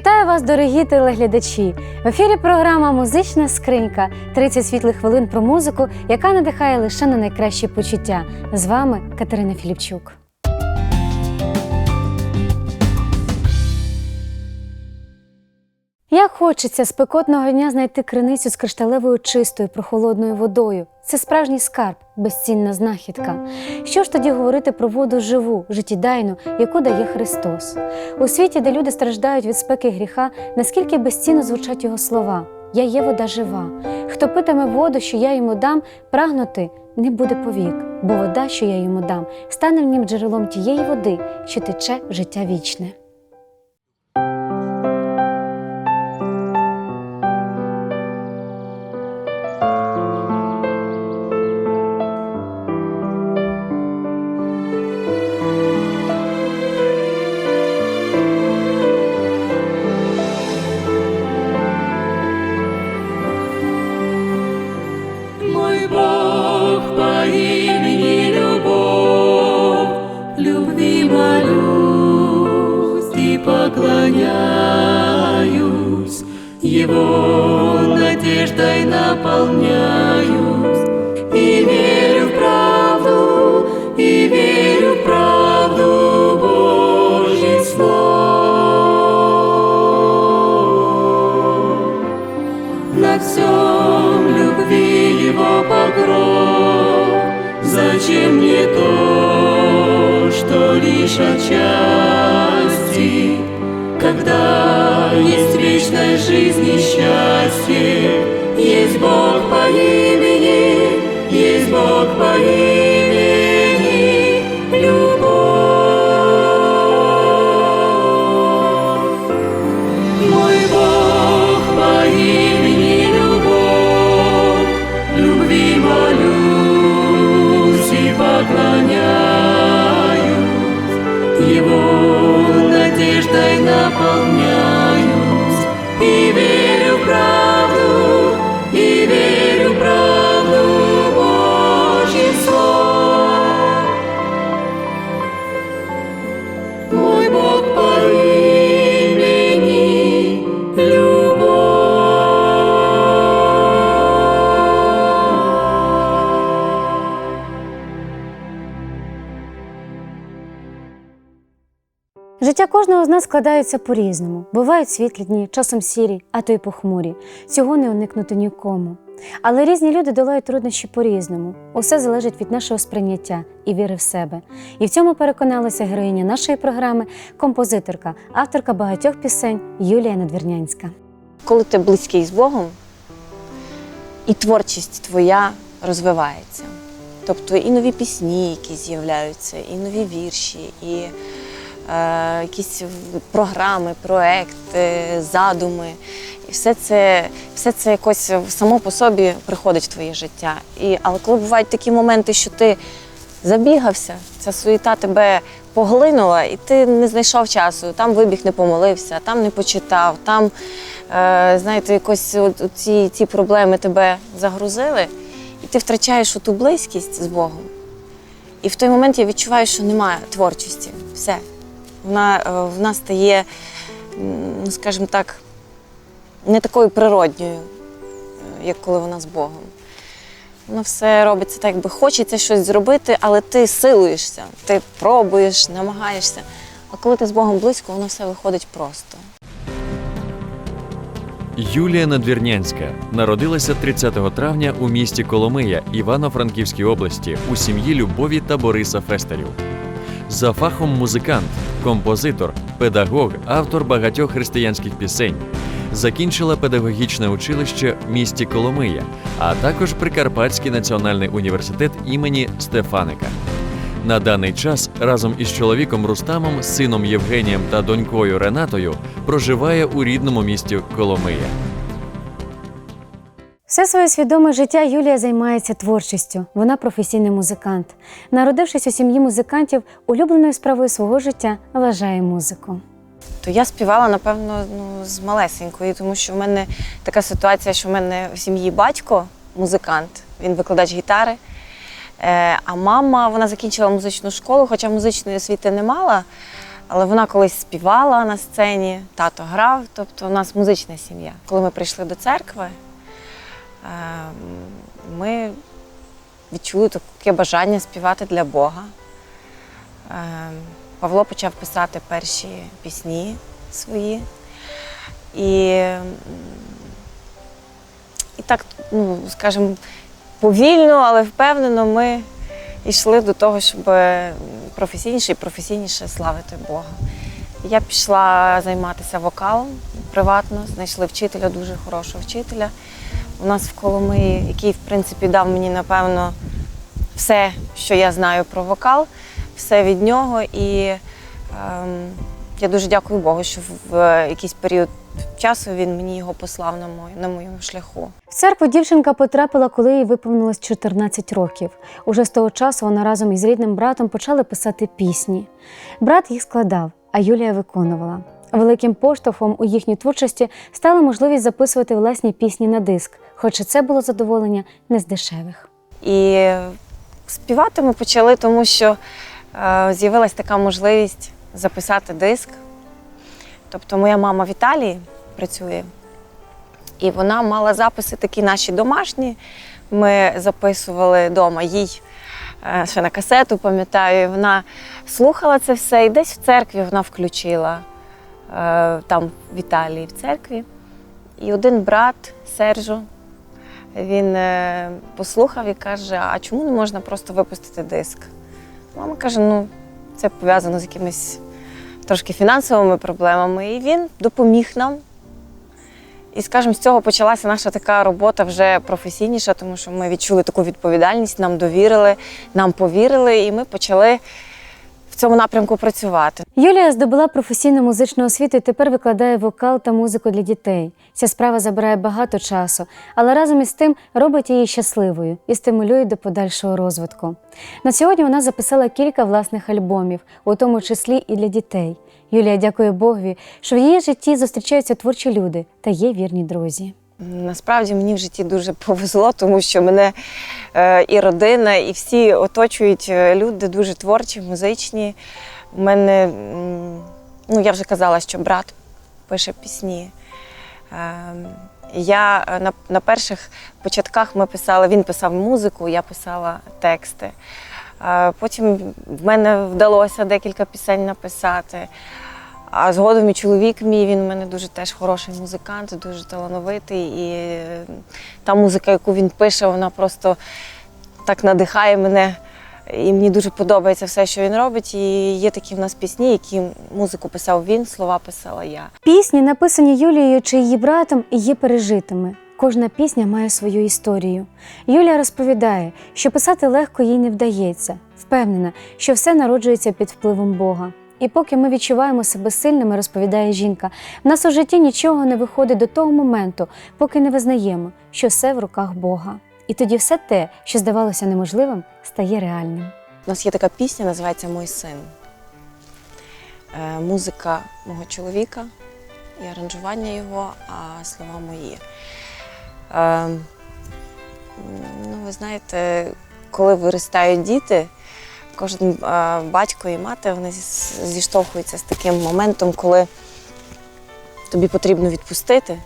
Вітаю вас, дорогі телеглядачі! В ефірі програма Музична скринька 30 світлих хвилин про музику, яка надихає лише на найкращі почуття. З вами Катерина Філіпчук. Як хочеться спекотного дня знайти криницю з кришталевою чистою прохолодною водою. Це справжній скарб, безцінна знахідка. Що ж тоді говорити про воду живу, життєдайну, яку дає Христос? У світі, де люди страждають від спеки гріха, наскільки безцінно звучать його слова: Я є вода жива. Хто питиме воду, що я йому дам, прагнути не буде повік, бо вода, що я йому дам, стане в нім джерелом тієї води, що тече життя вічне. На всем любви его покров. Зачем мне то, что лишь отчасти? Когда есть вечная жизнь и счастье Есть Бог по имени, есть Бог по имени кожного з нас складається по-різному. Бувають світлі дні, часом сірі, а то й похмурі. Цього не уникнути нікому. Але різні люди долають труднощі по-різному. Усе залежить від нашого сприйняття і віри в себе. І в цьому переконалася героїня нашої програми, композиторка, авторка багатьох пісень Юлія Надвірнянська. коли ти близький з Богом, і творчість твоя розвивається. Тобто і нові пісні, які з'являються, і нові вірші, і якісь програми, проекти, задуми. І все це, все це якось само по собі приходить в твоє життя. І, але коли бувають такі моменти, що ти забігався, ця суєта тебе поглинула, і ти не знайшов часу, там вибіг, не помолився, там не почитав, там, е, знаєте, якось ці, ці проблеми тебе загрузили, і ти втрачаєш ту близькість з Богом. І в той момент я відчуваю, що немає творчості. Все. Вона, е, вона стає, ну, скажімо так, не такою природньою, е, як коли вона з Богом. Воно все робиться так, якби хочеться щось зробити, але ти силуєшся, ти пробуєш, намагаєшся. А коли ти з Богом близько, воно все виходить просто. Юлія Надвірнянська народилася 30 травня у місті Коломия Івано-Франківській області у сім'ї Любові та Бориса Фестерів. За фахом музикант, композитор, педагог, автор багатьох християнських пісень. Закінчила педагогічне училище в місті Коломия, а також Прикарпатський національний університет імені Стефаника. На даний час разом із чоловіком Рустамом, сином Євгенієм та донькою Ренатою проживає у рідному місті Коломия. Все своє свідоме життя Юлія займається творчістю. Вона професійний музикант. Народившись у сім'ї музикантів, улюбленою справою свого життя вважає музику. То я співала, напевно, ну, з малесенької, тому що в мене така ситуація, що в мене в сім'ї батько музикант, він викладач гітари. Е, А мама вона закінчила музичну школу, хоча музичної освіти не мала. Але вона колись співала на сцені, тато грав, тобто у нас музична сім'я. Коли ми прийшли до церкви, ми відчули таке бажання співати для Бога. Е, Павло почав писати перші пісні свої. І, і так, ну, скажімо, повільно, але впевнено ми йшли до того, щоб професійніше і професійніше славити Бога. Я пішла займатися вокалом приватно, знайшли вчителя, дуже хорошого вчителя. У нас в Коломиї, який, в принципі, дав мені, напевно, все, що я знаю про вокал, все від нього. І ем, я дуже дякую Богу, що в якийсь період часу він мені його послав на, мою, на моєму шляху. В церкву дівчинка потрапила, коли їй виповнилось 14 років. Уже з того часу вона разом із рідним братом почали писати пісні. Брат їх складав, а Юлія виконувала. Великим поштовхом у їхній творчості стала можливість записувати власні пісні на диск, хоча це було задоволення не з дешевих. І співати ми почали, тому що е, з'явилась така можливість записати диск. Тобто моя мама в Італії працює, і вона мала записи такі наші домашні. Ми записували вдома їй е, ще на касету, пам'ятаю. і Вона слухала це все, і десь в церкві вона включила е, там в Італії, в церкві. І один брат Сержо, він е, послухав і каже: а чому не можна просто випустити диск? Мама каже: ну, це пов'язано з якимись трошки фінансовими проблемами. І він допоміг нам. І, скажімо, з цього почалася наша така робота вже професійніша, тому що ми відчули таку відповідальність, нам довірили, нам повірили, і ми почали в цьому напрямку працювати. Юлія здобула професійну музичну освіту і тепер викладає вокал та музику для дітей. Ця справа забирає багато часу, але разом із тим робить її щасливою і стимулює до подальшого розвитку. На сьогодні вона записала кілька власних альбомів, у тому числі і для дітей. Юлія дякує Богові, що в її житті зустрічаються творчі люди та є вірні друзі. Насправді мені в житті дуже повезло, тому що мене е, і родина, і всі оточують е, люди дуже творчі, музичні. У мене, ну я вже казала, що брат пише пісні. Е, я е, на, на перших початках ми писали, він писав музику, я писала тексти. Потім в мене вдалося декілька пісень написати. А згодом і чоловік мій, він в мене дуже теж хороший музикант, дуже талановитий. І е, та музика, яку він пише, вона просто так надихає мене. І мені дуже подобається все, що він робить. І є такі в нас пісні, які музику писав він, слова писала я. Пісні, написані Юлією чи її братом, є пережитими. Кожна пісня має свою історію. Юлія розповідає, що писати легко їй не вдається, впевнена, що все народжується під впливом Бога. І поки ми відчуваємо себе сильними, розповідає жінка, в нас у житті нічого не виходить до того моменту, поки не визнаємо, що все в руках Бога. І тоді все те, що здавалося неможливим, стає реальним. У нас є така пісня, називається Мой син. Е, Музика мого чоловіка і аранжування його, а слова мої. Е, Ну, ви знаєте, коли виростають діти, кожен батько і мати вони зіштовхуються з таким моментом, коли тобі потрібно відпустити.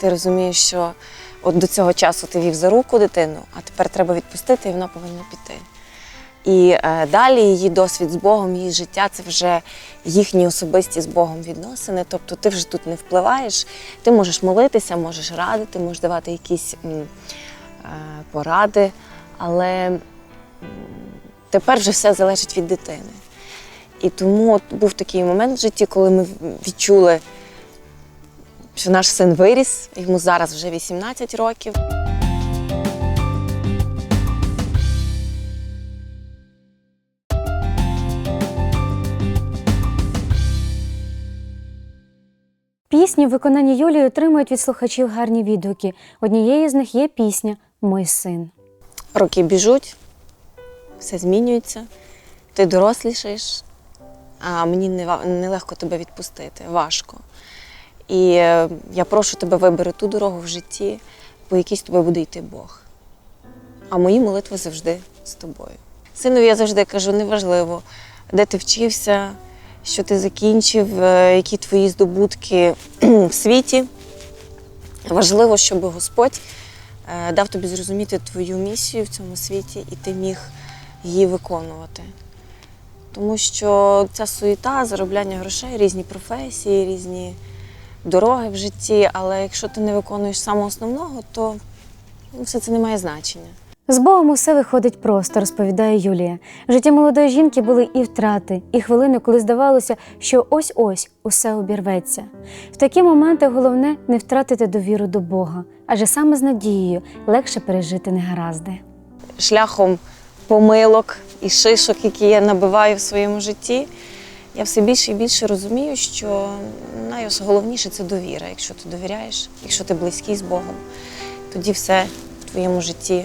Ти розумієш, що от до цього часу ти вів за руку дитину, а тепер треба відпустити, і вона повинна піти. І е, далі її досвід з Богом, її життя це вже їхні особисті з Богом відносини. Тобто ти вже тут не впливаєш, ти можеш молитися, можеш радити, можеш давати якісь е, поради, але тепер вже все залежить від дитини. І тому от був такий момент в житті, коли ми відчули, що наш син виріс, йому зараз вже 18 років. Пісні в виконанні Юлії отримують від слухачів гарні відгуки. Однією з них є пісня Мой син. Роки біжуть, все змінюється, ти дорослішаєш, а мені нелегко тебе відпустити, важко. І е, я прошу тебе вибери ту дорогу в житті, по якій з тобою буде йти Бог. А мої молитви завжди з тобою. Синові я завжди кажу, неважливо, де ти вчився, що ти закінчив, е, які твої здобутки в світі. Важливо, щоб Господь е, дав тобі зрозуміти твою місію в цьому світі, і ти міг її виконувати. Тому що ця суєта, заробляння грошей, різні професії, різні дороги в житті, але якщо ти не виконуєш самого основного, то ну, все це не має значення. З Богом усе виходить просто, розповідає Юлія. В житті молодої жінки були і втрати, і хвилини, коли здавалося, що ось-ось усе обірветься. В такі моменти головне не втратити довіру до Бога, адже саме з надією легше пережити негаразди. Шляхом помилок і шишок, які я набиваю в своєму житті, я все більше і більше розумію, що найголовніше це довіра. Якщо ти довіряєш, якщо ти близький з Богом, тоді все в твоєму житті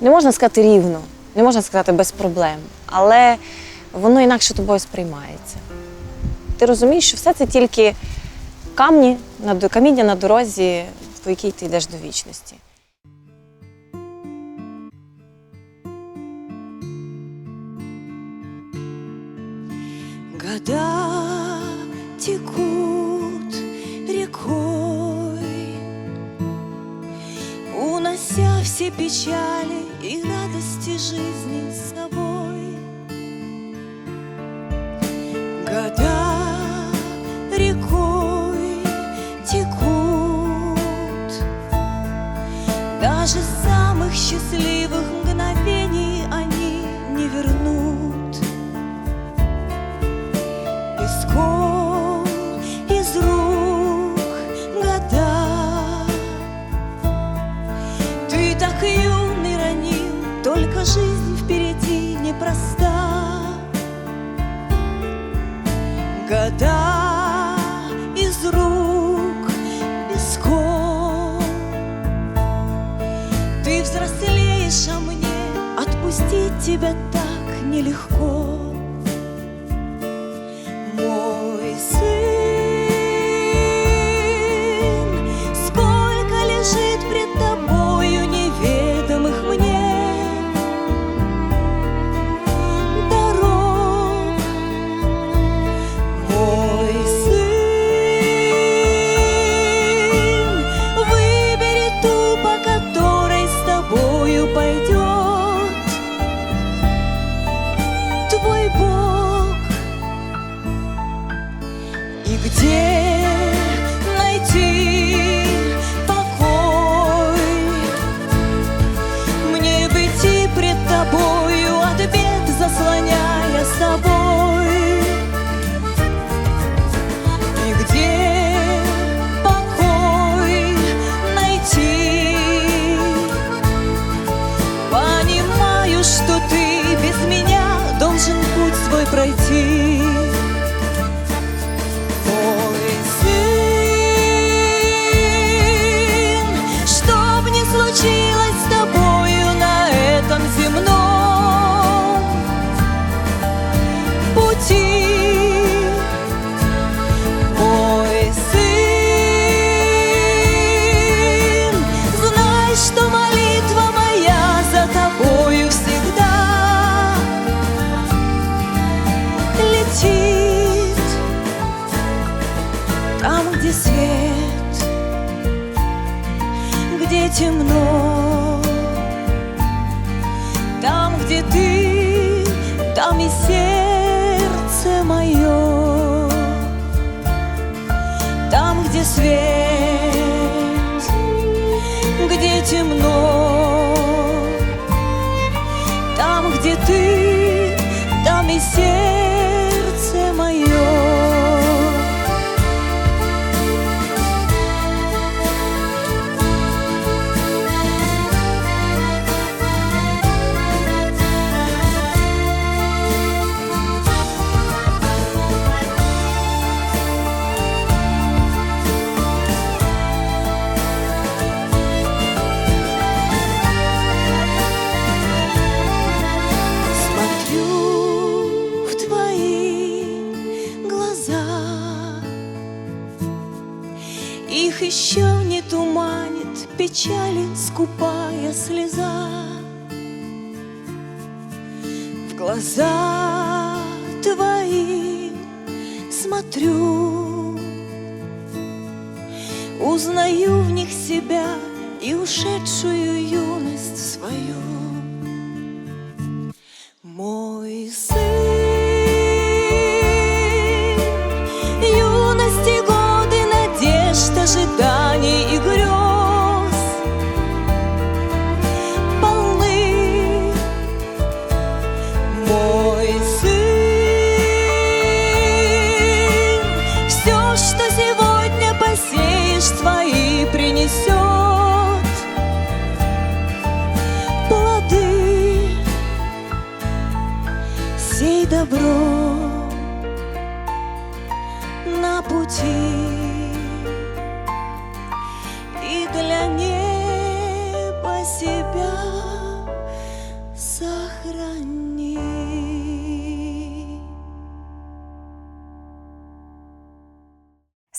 не можна сказати рівно, не можна сказати без проблем, але воно інакше тобою сприймається. Ти розумієш, що все це тільки камні, каміння на дорозі, по якій ти йдеш до вічності. Года текут рекой, Унося все печали и радости жизни с собой. Года рекой текут, Даже самых счастливых И где темно, там, где ты, там и В глаза принесет плоды. Сей добро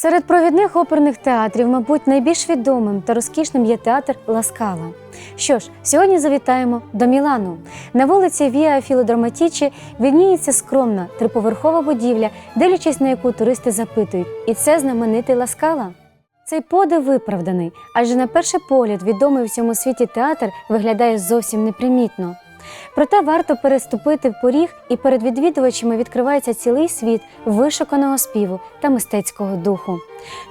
Серед провідних оперних театрів, мабуть, найбільш відомим та розкішним є театр Ласкала. Що ж, сьогодні завітаємо до Мілану. На вулиці Віа Філодраматічі відніється скромна триповерхова будівля, дивлячись на яку туристи запитують, і це знаменитий Ласкала. Цей подив виправданий, адже на перший погляд відомий у всьому світі театр виглядає зовсім непримітно. Проте варто переступити в поріг, і перед відвідувачами відкривається цілий світ вишуканого співу та мистецького духу.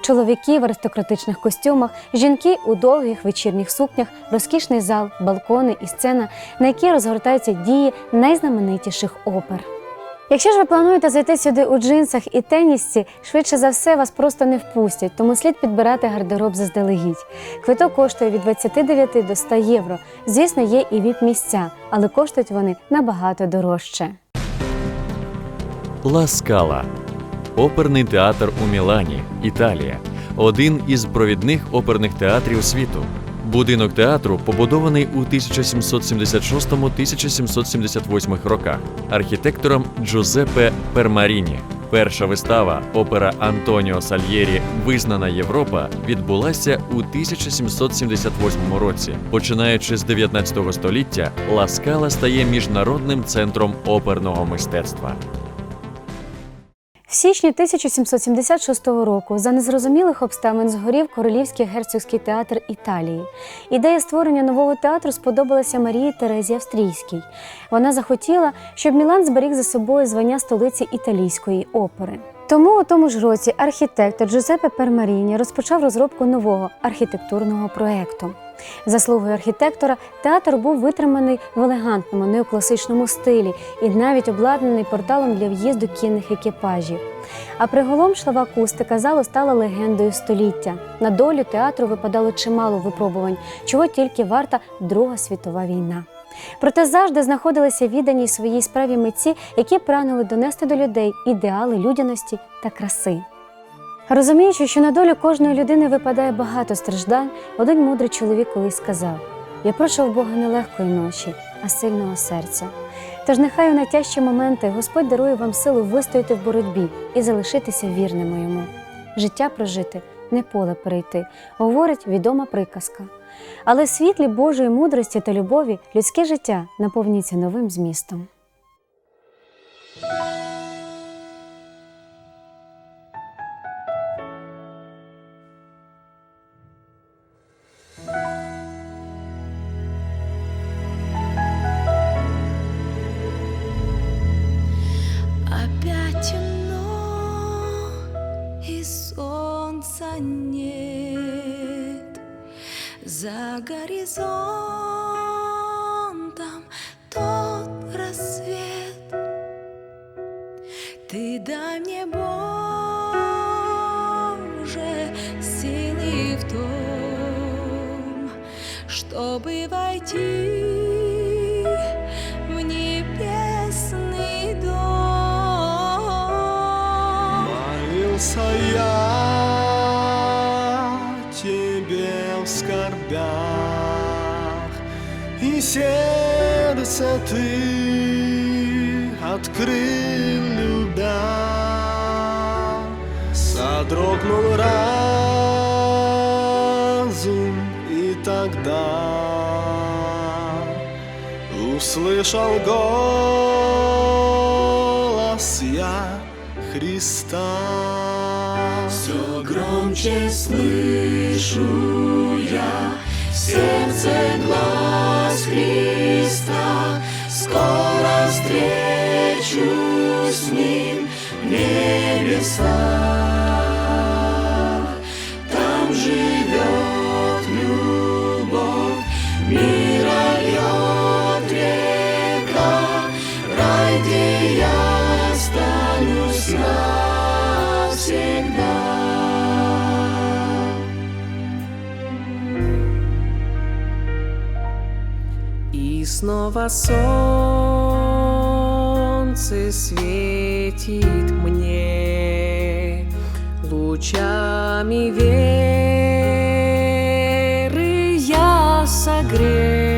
Чоловіки в аристократичних костюмах, жінки у довгих вечірніх сукнях, розкішний зал, балкони і сцена, на які розгортаються дії найзнаменитіших опер. Якщо ж ви плануєте зайти сюди у джинсах і тенісці, швидше за все вас просто не впустять, тому слід підбирати гардероб заздалегідь. Квиток коштує від 29 до 100 євро. Звісно, є і віп місця, але коштують вони набагато дорожче. Ла Скала оперний театр у Мілані, Італія, один із провідних оперних театрів світу. Будинок театру побудований у 1776-1778 роках архітектором Джузеппе Пермаріні. Перша вистава, опера Антоніо Сальєрі Визнана Європа відбулася у 1778 році. Починаючи з 19 століття, Ла Скала стає міжнародним центром оперного мистецтва. Січні 1776 року за незрозумілих обставин згорів Королівський герцогський театр Італії. Ідея створення нового театру сподобалася Марії Терезі Австрійській. Вона захотіла, щоб Мілан зберіг за собою звання столиці італійської опери. Тому у тому ж році архітектор Джузеппе Пермаріні розпочав розробку нового архітектурного проекту. Заслугою архітектора театр був витриманий в елегантному неокласичному стилі і навіть обладнаний порталом для в'їзду кінних екіпажів. А приголомшлива акустика залу стала легендою століття. На долю театру випадало чимало випробувань, чого тільки варта Друга світова війна. Проте завжди знаходилися віддані своїй справі митці, які прагнули донести до людей ідеали людяності та краси. Розуміючи, що на долю кожної людини випадає багато страждань, один мудрий чоловік колись сказав: Я прошу в Бога не легкої ночі, а сильного серця. Тож нехай у найтяжчі моменти Господь дарує вам силу вистояти в боротьбі і залишитися вірними йому. Життя прожити не поле перейти, говорить відома приказка. Але в світлі Божої мудрості та любові людське життя наповнюється новим змістом. Дай мне, Боже, силы в том, чтобы войти в небесный дом. Молился я тебе в скорбях, И сердце ты открыл, услышал голос я Христа. Все громче слышу я сердце глаз Христа. Скоро встречу с Ним в снова солнце светит мне лучами веры. Я согрет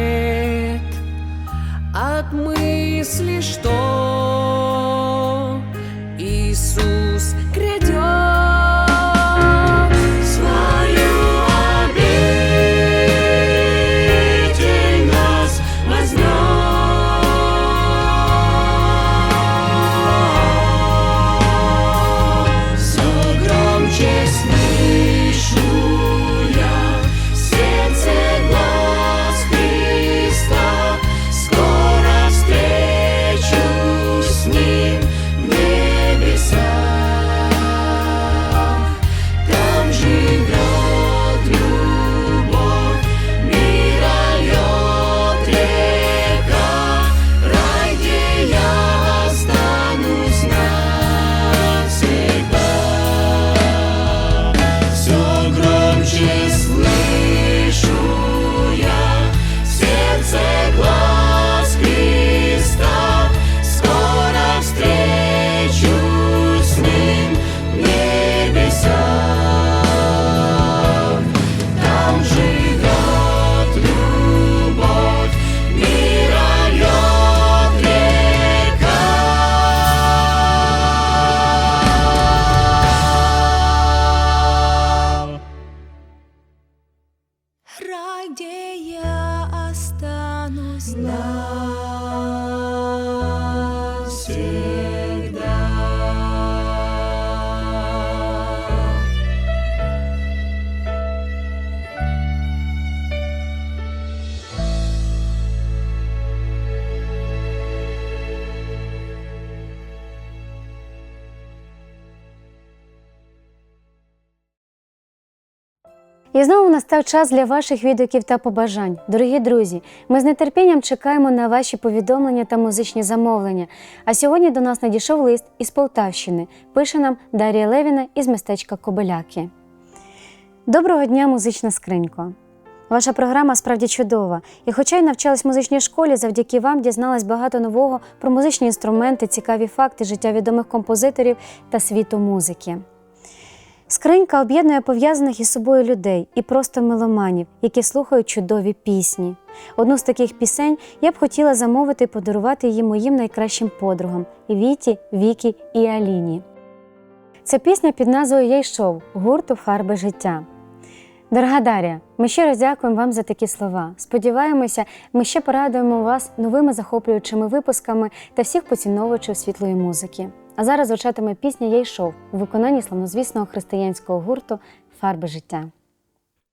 настав час для ваших відгуків та побажань. Дорогі друзі, ми з нетерпінням чекаємо на ваші повідомлення та музичні замовлення. А сьогодні до нас надійшов лист із Полтавщини. Пише нам Дар'я Левіна із містечка Кобиляки. Доброго дня, музична скринько. Ваша програма справді чудова. І хоча й навчалась в музичній школі, завдяки вам дізналась багато нового про музичні інструменти, цікаві факти життя відомих композиторів та світу музики. Скринька об'єднує пов'язаних із собою людей і просто меломанів, які слухають чудові пісні. Одну з таких пісень я б хотіла замовити і подарувати її моїм найкращим подругам Віті, Вікі і Аліні. Ця пісня під назвою Я йшов гурту Фарби життя. Дорога Дар'я, ми щиро дякуємо вам за такі слова. Сподіваємося, ми ще порадуємо вас новими захоплюючими випусками та всіх поціновувачів світлої музики. А зараз звучатиме пісня Я йшов у виконанні славнозвісного християнського гурту Фарби життя.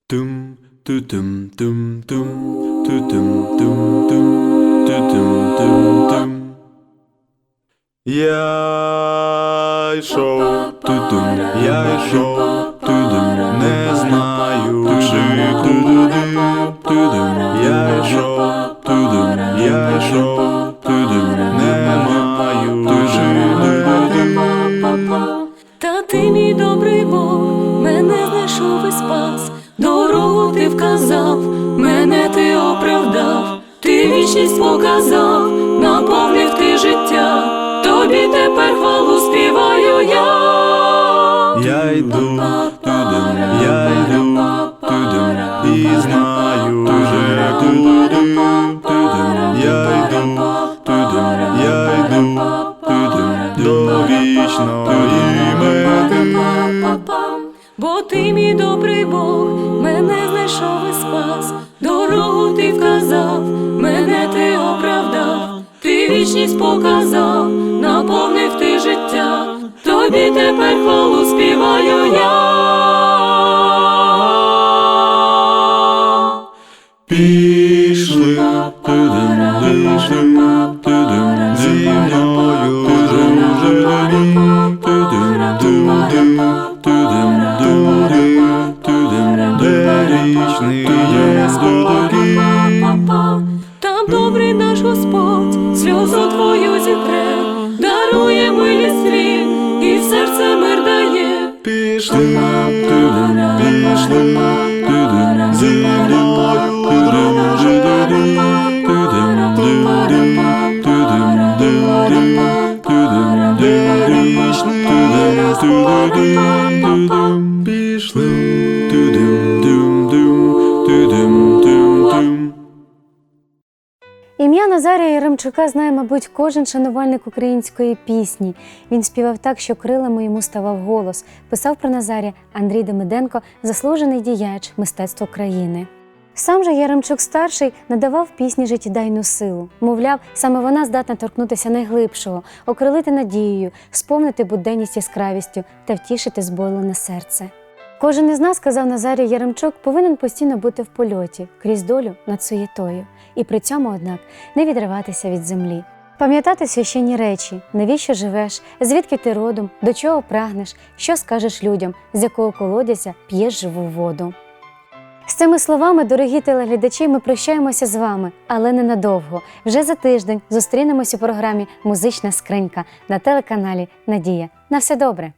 Тум, ту-тум, тум, тум, ту-тум, тум, тум, ту-тум, тум, тум. Я йшов, ту-тум, я йшов, ту-дум, не знаю, чи ту-ду-ду, я йшов, ту-дум, я йшов, дорогу ти вказав, мене ти оправдав, ти вічність показав, наповнив ти життя, тобі тепер хвалу співаю я. Я йду я йду і знаю вже тудум, я йду я йду до вічної. Бо ти, мій добрий Бог, мене знайшов і спас, дорогу ти вказав, мене ти оправдав, ти вічність показав, наповнив ти життя, тобі тепер хвалу співаю я. Яремчука знає, мабуть, кожен шанувальник української пісні. Він співав так, що крилами йому ставав голос. Писав про Назарія Андрій Демиденко, заслужений діяч мистецтва країни. Сам же Яремчук старший надавав пісні життєдайну силу. Мовляв, саме вона здатна торкнутися найглибшого, окрилити надією, сповнити буденність яскравістю та втішити збойлене серце. Кожен із нас, сказав Назарій Яремчук, повинен постійно бути в польоті крізь долю над суєтою, і при цьому, однак, не відриватися від землі. Пам'ятати священні речі, навіщо живеш, звідки ти родом, до чого прагнеш, що скажеш людям, з якого колодязя п'єш живу воду. З цими словами, дорогі телеглядачі, ми прощаємося з вами, але ненадовго. Вже за тиждень зустрінемось у програмі Музична скринька на телеканалі Надія. На все добре!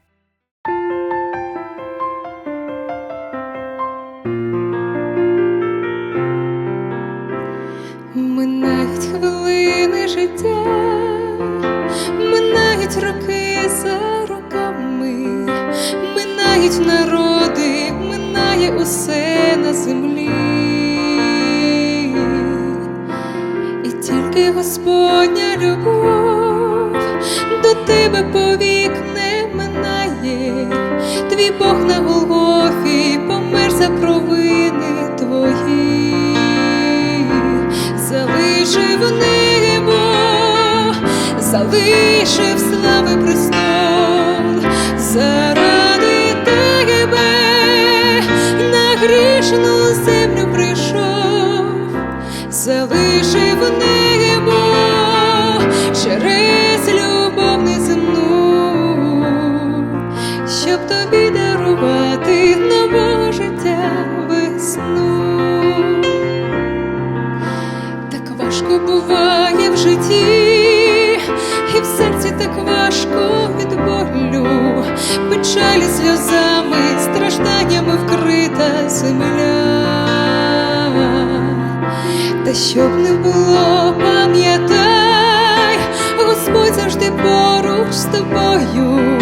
Минають народи, минає усе на землі, і тільки Господня любов до тебе повік не минає, твій Бог на Голгофі помер за провини твої. Залишив небо, залишив слави престол, грішну землю прийшов, залишив небо через любов неземну, щоб тобі дарувати нового життя весну. Так важко буває в житті, і в серці так важко від болю, печалі сльозами, стражданнями вкрита земля. Та щоб не було, пам'ятай, Господь завжди поруч з тобою.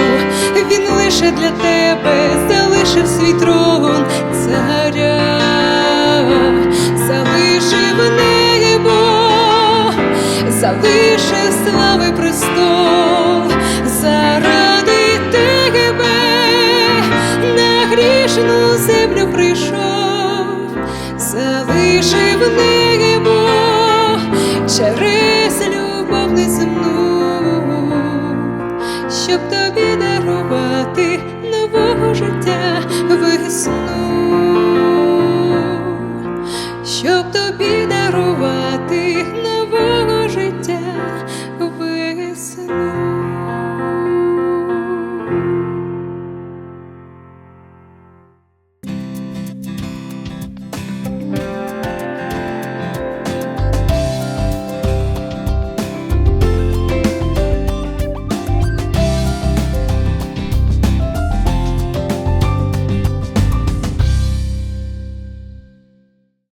Він лише для тебе залишив свій трон царя, залишив небо, залишив слави престол, заради тебе на грішну землю прийшов, залишив небо через